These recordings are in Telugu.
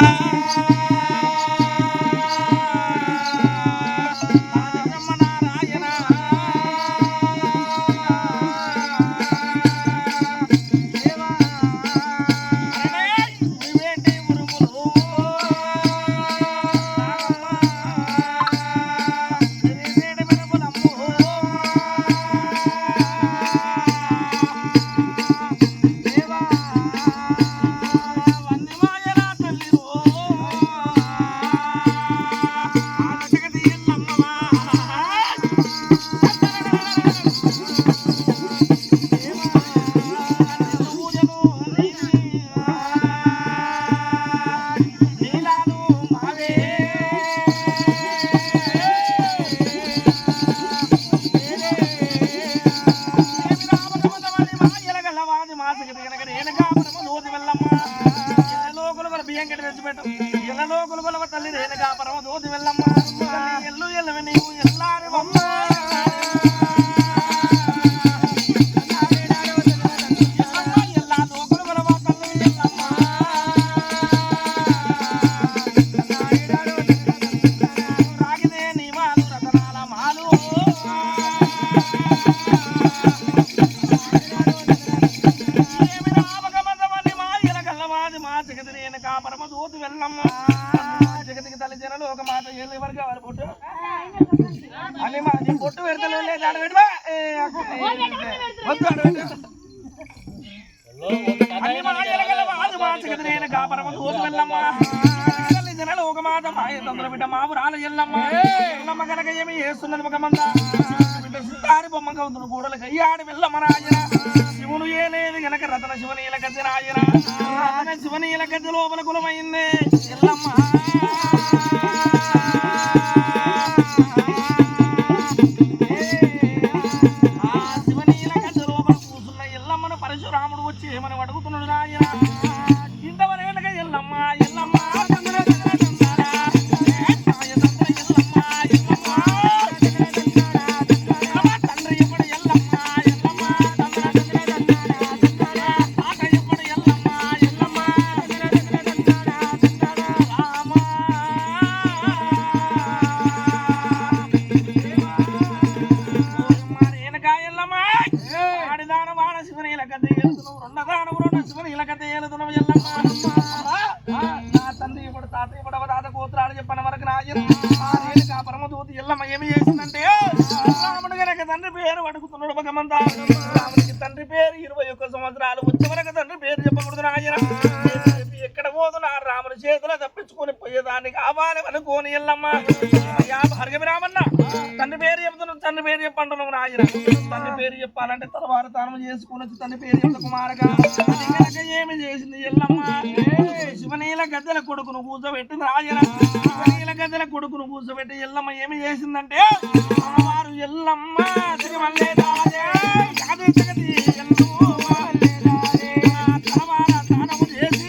Bye. వస్తున్నది ముఖమంతా ఆడిబొమ్మగా ఉంది గూడలకి అయ్యి ఆడ వెళ్ళమ్మ మన తండ్రి పేరు అడుగుతున్నాడు భగవంతా తండ్రి పేరు ఇరవై ఒక్క సంవత్సరాలు. వచ్చే వరకు తండ్రి పేరు చెప్పకూడదు నాయన. రోజున రాముని చేతిలో తప్పించుకుని పోయేదాన్ని కావాలి అనుకోని ఎల్లమ్మ. భార్గవి రామన్న తండ్రి పేరు చెప్తున్న తండ్రి పేరు చెప్పంటున్నావు ఆయన తండ్రి పేరు చెప్పాలంటే తర్వాత తనము చేసుకుని వచ్చి తండ్రి పేరు చెప్తా కుమారగా. ఏమి చేసింది ఎల్లమ్మ? శివనీల గద్దెల కొడుకును కూర్చోబెట్టి రాజన శివనీల గద్దెల కొడుకును కూర్చోబెట్టి ఎల్లమ్మ ఏమి చేసిందంటే వారు ఎల్లమ్మా తిరుమల్లే రాజే ఎల్లమ్మ తానము చేసి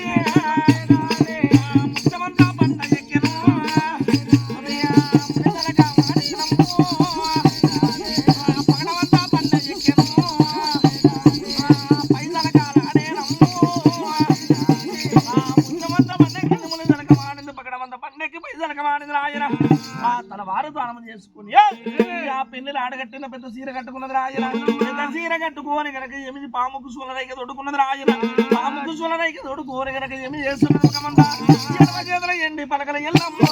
స్నానం చేసుకుని ఆ పెళ్ళిని ఆడగట్టిన పెద్ద సీర కట్టుకున్నది రాజన పెద్ద సీర కట్టుకోని గనక ఏమి పాముకు సూలరైక తొడుకున్నది రాజన పాముకు సూలరైక తొడుకోని గనక ఏమి చేస్తున్నది కమంట చేతుల ఎండి పలకల ఎల్లమ్మో!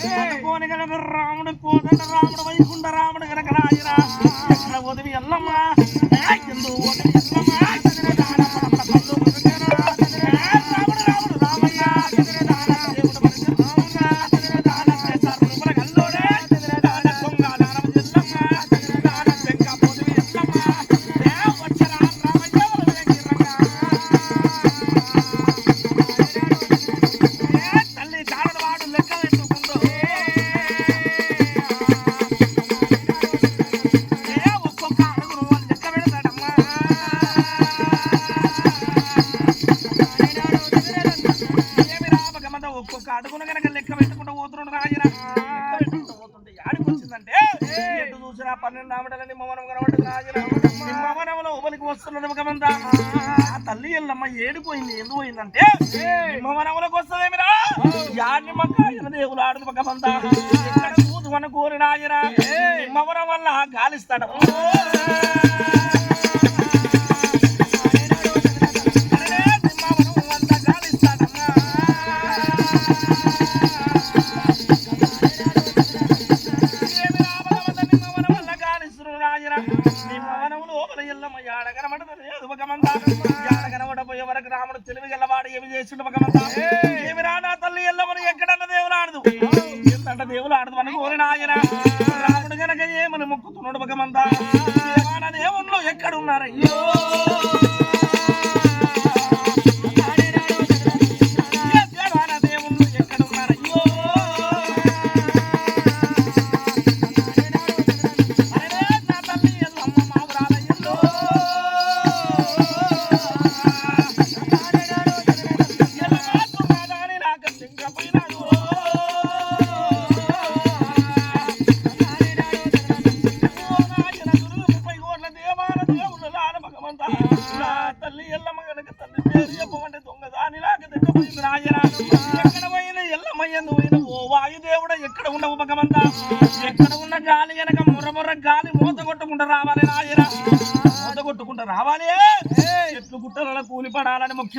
ஆப்கானிஸ்தான்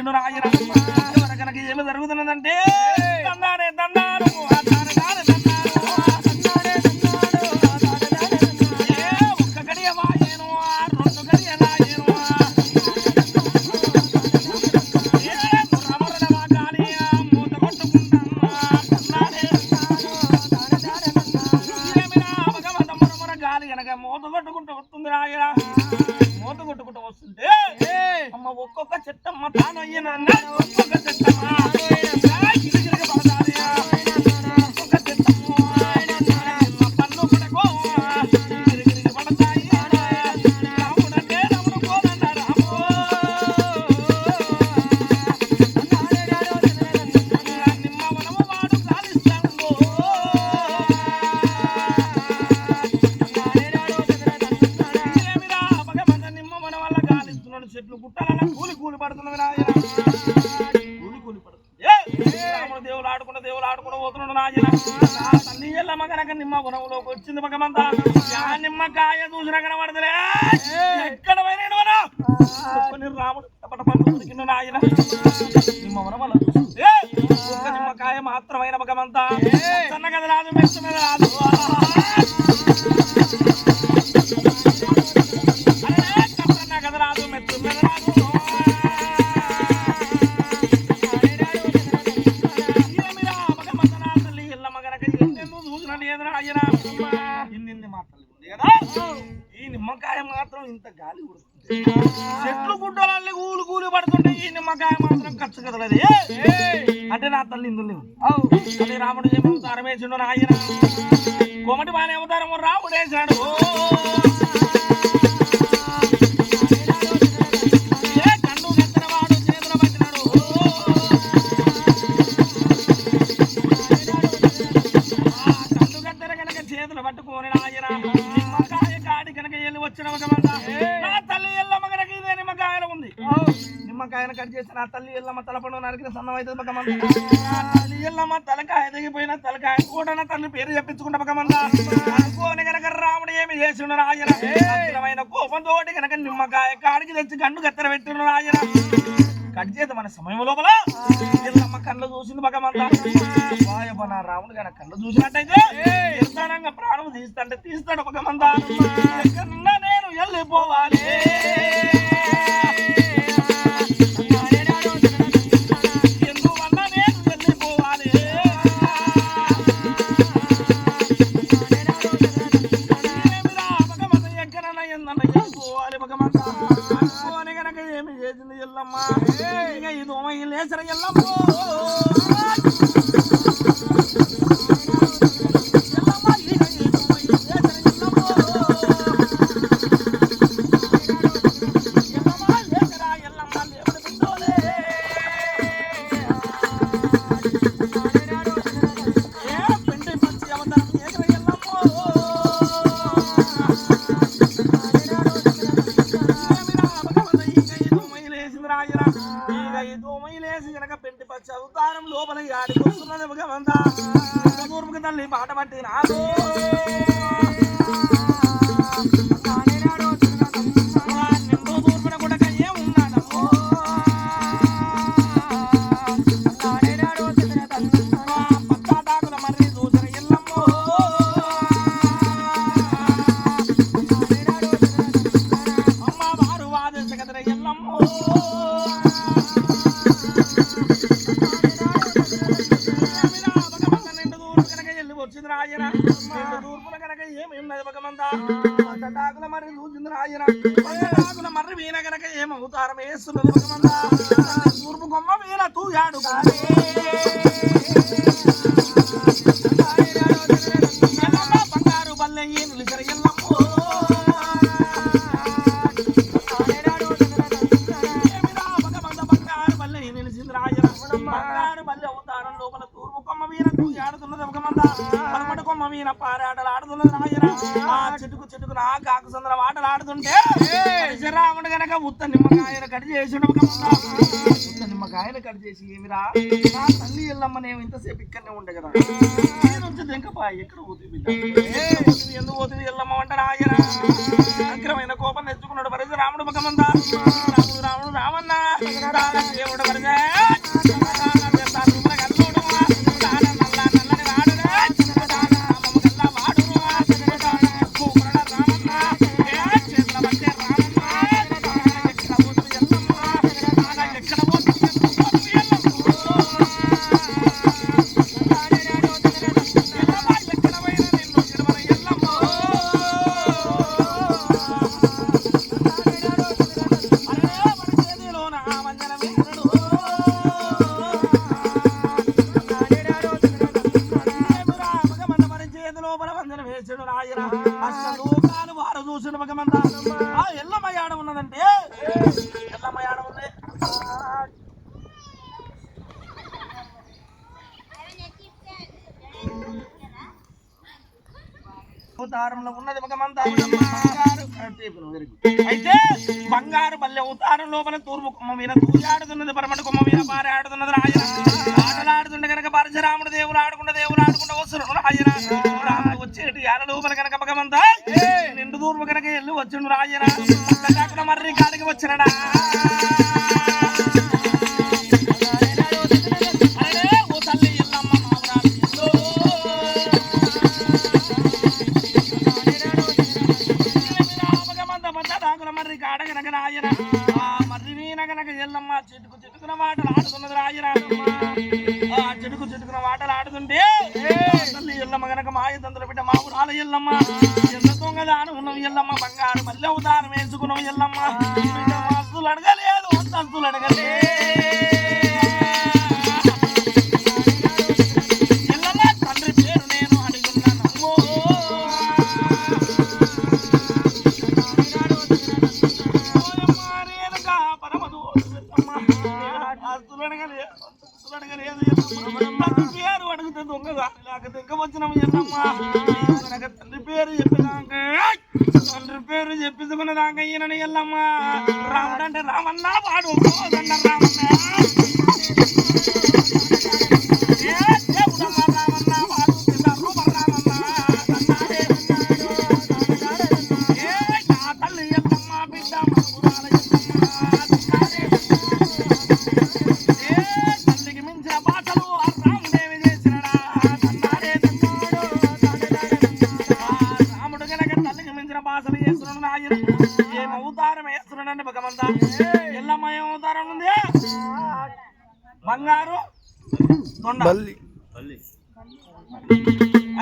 இன்னொரு ஆயிரம் I'm not కూలి కూలి పడుతున్నది నాయన. కూలి కూలి పడుతుంది రాముడు దేవుడు ఆడుకుంటూ దేవుడు ఆడుకుంటూ పోతున్నాడు నాయన. నా తల్లి నిమ్మ గుణంలోకి వచ్చింది మగమంతా ఆ నిమ్మకాయ చూసిన కనబడదులే. ఎక్కడ పోయినాడు రాముడు పట్టుకున్న నాయన. నిమ్మ వన వల్ల నిమ్మకాయ మాత్రమైన మగమంతా సన్న కథ రాదు మెచ్చ మీద రాదు నిమ్మకాయ మాత్రం ఇంత గాలి ఉడుతుంది చెట్లు గుడ్డలన్నీ కూలి కూలి పడుతుంటే ఈ నిమ్మకాయ మాత్రం ఖర్చు కదలేదు. అంటే నా తల్లి ఇందులో అదే రాముడు ఏమవుతారం? వేసిండు నాయన కోమటి బాగానే అవుతారము రాముడు కనుక వెళ్ళి వచ్చిన ఒక మంద. నా తల్లి ఎల్లమ్మ కనుక ఇదే నిమ్మకాయలు ఉంది నిమ్మకాయను కట్ చేసి నా తల్లి ఎల్లమ్మ తలపండు నరికిన సన్నం అవుతుంది పక్కమంద నా తల్లి ఎల్లమ్మ తలకాయ దిగిపోయిన తలకాయ కూడా నా తల్లి పేరు చెప్పించుకుంటా పక్కమంద అనుకోని కనుక రాముడు ఏమి చేసిండు రాజన అఖిలమైన కోపం తోటి కనుక నిమ్మకాయ కాడికి తెచ్చి గండు కత్తెర పెట్టిండు రాజన కట్ చేద్దాం మన సమయం లోపల ఎల్లమ్మ కళ్ళు చూసింది వాయబ్బ నా రాముడు కనుక కళ్ళు చూసినట్టయితే నిర్ధానంగా ప్రాణం తీస్తాంటే తీస్తాడు ఎక్కడున్నా నేను వెళ్ళిపోవాలి. చేసింది ఎల్లమ్మ ఇక ఇది ఉమయ్య తూర్పు కొమ్మ వీణ తూయాడు బంగారు బల్లె ఏమిరా భగవంత బంగారు బల్లె నిలిచింది రాయన బంగారు బల్లె అవతారం లోపల తూర్పు కొమ్మ వీణ తూయాడుతున్నది భగవంత. పలమటి కొమ్మ వీణ పారాటలు ఆడుతున్నది రాయన ఆ చెట్టుకు చెట్టుకు నా కాకు సందరం ఆటలు ఆడుతుంటే రాముడు గనక ఉత్త నిమ్మకాయను కట్ భగవంత ఉత్త నిమ్మకాయను కట్ చేసి ఏమిరా నా తల్లి ఎల్లమ్మనేమో ఇంతసేపు ఇక్కడనే ఉండే కదా నేను వచ్చి దెంకపా ఎక్కడ పోతుంది ఎందుకు పోతుంది ఎల్లమ్మ అంట రాయరా అగ్రమైన కోపం తెచ్చుకున్నాడు పరిచయ రాముడు భగవంత రాముడు రాముడు రామన్న రామ దేవుడు పరిచయ కుమ్మ మీద ఆడుతున్నది పరమటి కుమ్మ మీద పారాడుతున్నది రాయన ఆటలాడుతుండే కనుక పరశురాముడు దేవుడు ఆడుకుంటే దేవుడు ఆడుకుంటే వస్తున్నాడు రాయన రాముడు వచ్చేటి ఆల లోపల కనుక పగమంతా నిండు తూర్పు కనుక వెళ్ళి వచ్చిండు రాయన కాకుండా మర్రి కాడికి వచ్చినడా? ఎల్లమ్మ బిడ్డ మస్తులు అడగలేదు. అంతస్తులు అడగలే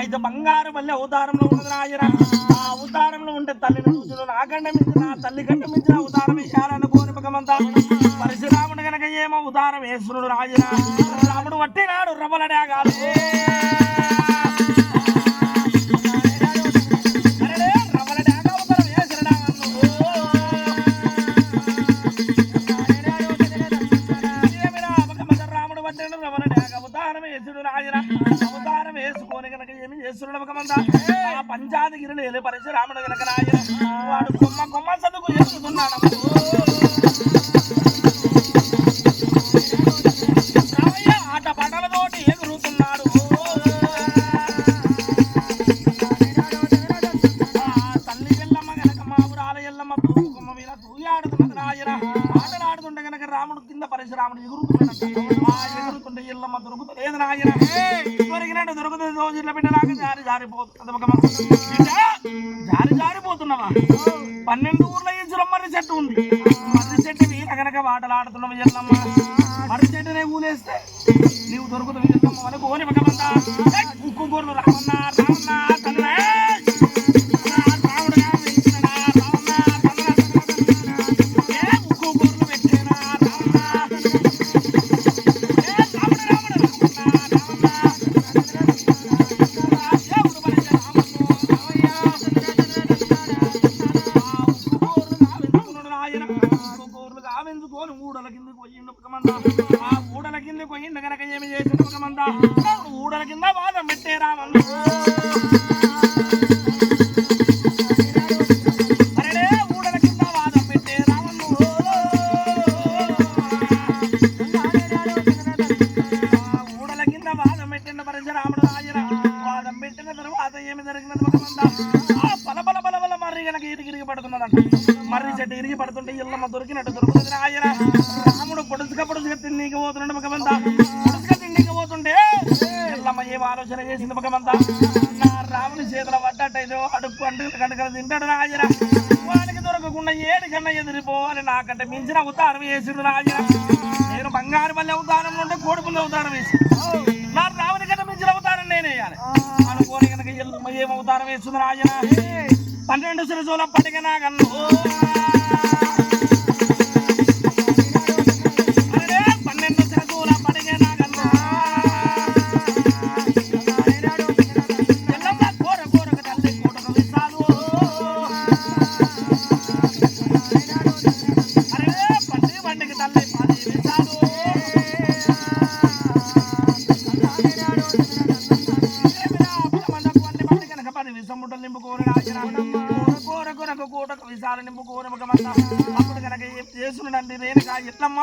అయితే బంగారు మళ్ళీ అవతారంలో ఉన్నది నాయన. ఆ అవతారంలో ఉంటే తల్లిని చూసిన మించిన నా తల్లి కంటే మించిన అవతారం వేయాలని కోరి భగవంతా. పరశురాముడు గనక ఏమో అవతారం వేస్తున్నాడు రాజున రాముడు వట్టినాడు రవ్వలడే పంచాదిగిరిని పరశురాముడు గనక వాడు కొమ్మ కొమ్మ చదువుకు చేస్తున్నాడు రామయ్య ఆట పాటలతోటి ఎగురుతున్నాడు. తల్లి ఎల్లమ్మ గనక మా ఊరాల ఎల్లమ్మ మీద తూయాడుతున్నది రాయన ఆటలు ఆడుతుంటే గనక రాముడు కింద పరశురాముడు ఎగురుతున్నాడు. ఆ ఎగురుతుంటే ఎల్లమ్మ దొరుకుతలేదు రాయన దొరికినట్టు దొరుకుతుంది రోజుల బిడ్డ నాకు జారి జారిపోతుంది ఒక జారి జారిపోతున్నావా? పన్నెండు ఊర్ల ఇచ్చిన మర్రి చెట్టు ఉంది. మర్రి చెట్టు మీద కనుక వాటలు ఆడుతున్నావు ఎల్లమ్మ. మర్రి చెట్టునే ఊలేస్తే నీవు దొరుకుతుంది ఎల్లమ్మ. అని కోని భగవంతా ఉక్కు గోర్లు రామన్నా రామన్నా. ఊడల కింద వాదం పెట్టే అవతారం వేసిండు రాజన నేను బంగారు మళ్ళీ అవతారం ఉంటే కోడిపుల్లి అవతారం వేసి నా రాముని కంటే మించిన అవతారం నేనే అనుకోని కనుక ఏం అవతారం వేస్తుంది రాజన పన్నెండు సిరసోల పడిగ నాగన్ను అరే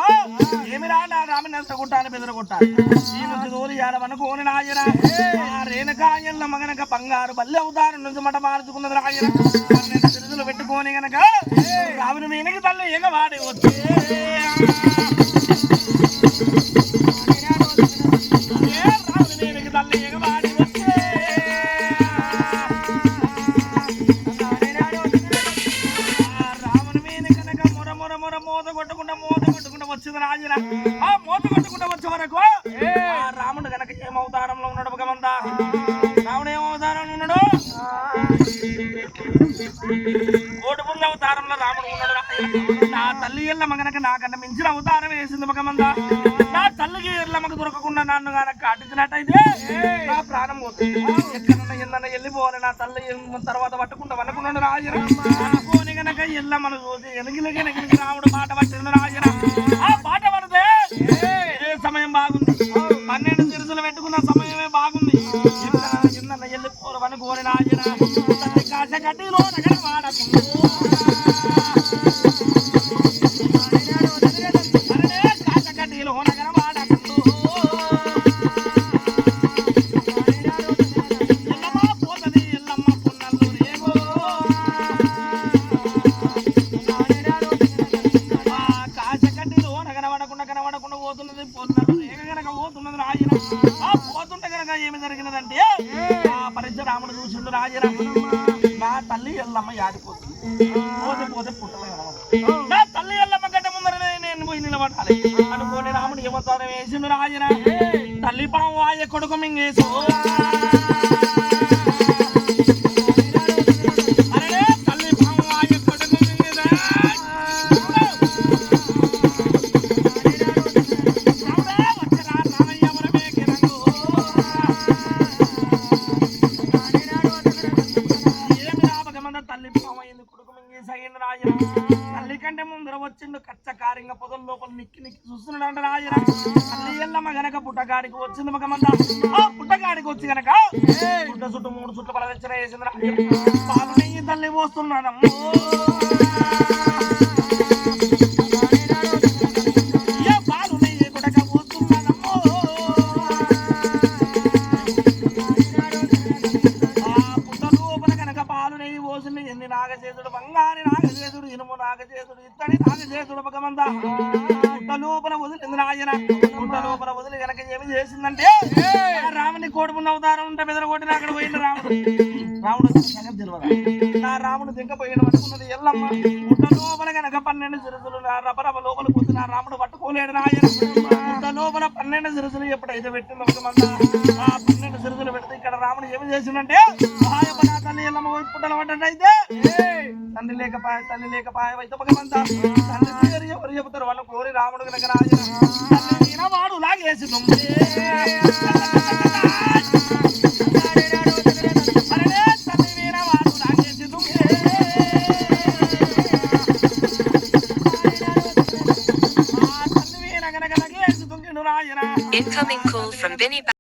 ఎట్లమ్మా ఏమి రా నా రామిని ఎంత కొట్టాలి బెదర కొట్టాలి? ఈ నుంచి దూరి ఆడమనుకోని నాయన. ఆ రేణుక ఎల్లమ్మ గనక బంగారు బల్లి అవుతారు నుంచి మట మార్చుకున్నది రాయన పన్నెండు సిరుదులు పెట్టుకోని గనక రాముని మీనకి తల్లి ఎగ వాడి వచ్చే. రాజున ఆ మూత కొట్టకుండా వచ్చే వరకు రాముడు గనక ఏం అవతారంలో ఉన్నాడు భగవంతా. రాముడు ఏం అవతారంలో ఉన్నాడు? కోటిపుంజ అవతారంలో రాముడు ఉన్నాడు. నా తల్లి ఎల్లమ్మ గనక నాకన్నా మించిన అవతారం వేసింది భగవంతా. నా తల్లికి ఎల్లమ్మకు దొరకకుండా నన్ను గనక అడ్డించినట్టయితే నా ప్రాణం పోతుంది. ఎక్కడన్నా ఎన్నన్నా వెళ్ళిపోవాలి. నా తల్లి తర్వాత పట్టుకుంటా అనుకున్నాడు రాజున అనుకోని గనక ఎల్లమ్మను చూసి ఎనిగిలకి ఎనిగిలికి రాముడు పాట పట్టింది రాజున ఏ సమయం బాగుంది? పన్నెండు తిరుసులు పెట్టుకున్న సమయమే బాగుంది. చిన్న ఎన్నన్నా వెళ్ళిపోరు అనుకోని రాజున తల్లి కాశ కట్టిలో నగర వాడకుండా పరశురాముడు చూసిండు రాజున నా తల్లి ఎల్లమ్మ యాడిపోతుంది పోతే పోతే పుట్టలు కనబడదు. నా తల్లి ఎల్లమ్మ గడ్డ ముందరనే నేను పోయి నిలబడాలి అనుకోని రాముడు ఏమవుతారో వేసిండు రాజున తల్లి పాము వాయ కొడుకు మింగేసు తల్లి కంటే ముందర వచ్చిండు కచ్చకారింగ పొదల లోపల నిక్కి నిక్కి చూస్తున్నాడు రాజున తల్లి ఎల్లమ్మ గనక పుట్టగాడికి వచ్చింది మగమంద ఆ పుట్టగాడికి వచ్చి గనక. పుట్ట చుట్టూ మూడు చుట్ల పలవెచ్చన వేసింది పాలు నెయ్యి తల్లి పోస్తున్నాడమ్మో లోపల వదిలింది పుట్ట లోపల వదిలి గనక ఏమి చేసిందంటే రాముని కోడుమున్న అవతారం ఉంటే బెదర కొట్టిన అక్కడ పోయింది రాముడు. రాముడు తెలియదా రాముడు దిగ్గపోయాడు అనుకున్నది. ఎల్లమ్మ పుట్ట లోపల గనక పన్నెండు సిరుసులు రబరబ లోపల పోతే రాముడు పట్టుకోలేడు రాజన లోపల పన్నెండు సిరుసులు ఎప్పుడైతే పెట్టిందో భగవంత ఆ పన్నెండు సిరుసులు పెడితే ఇక్కడ రాముడు ఏమి చేసిందంటే సహాయప తల్లి ఎల్లమ్మ పుట్టలు పడ్డట్టయితే తండ్రి లేకపాయ తల్లి లేకపాయ అయితే భగవంత తండ్రి పేరు ఎవరు చెబుతారు? వాళ్ళు కోరి రాముడు గనక రాజు వాడు లాగేసి Incoming call from Binny.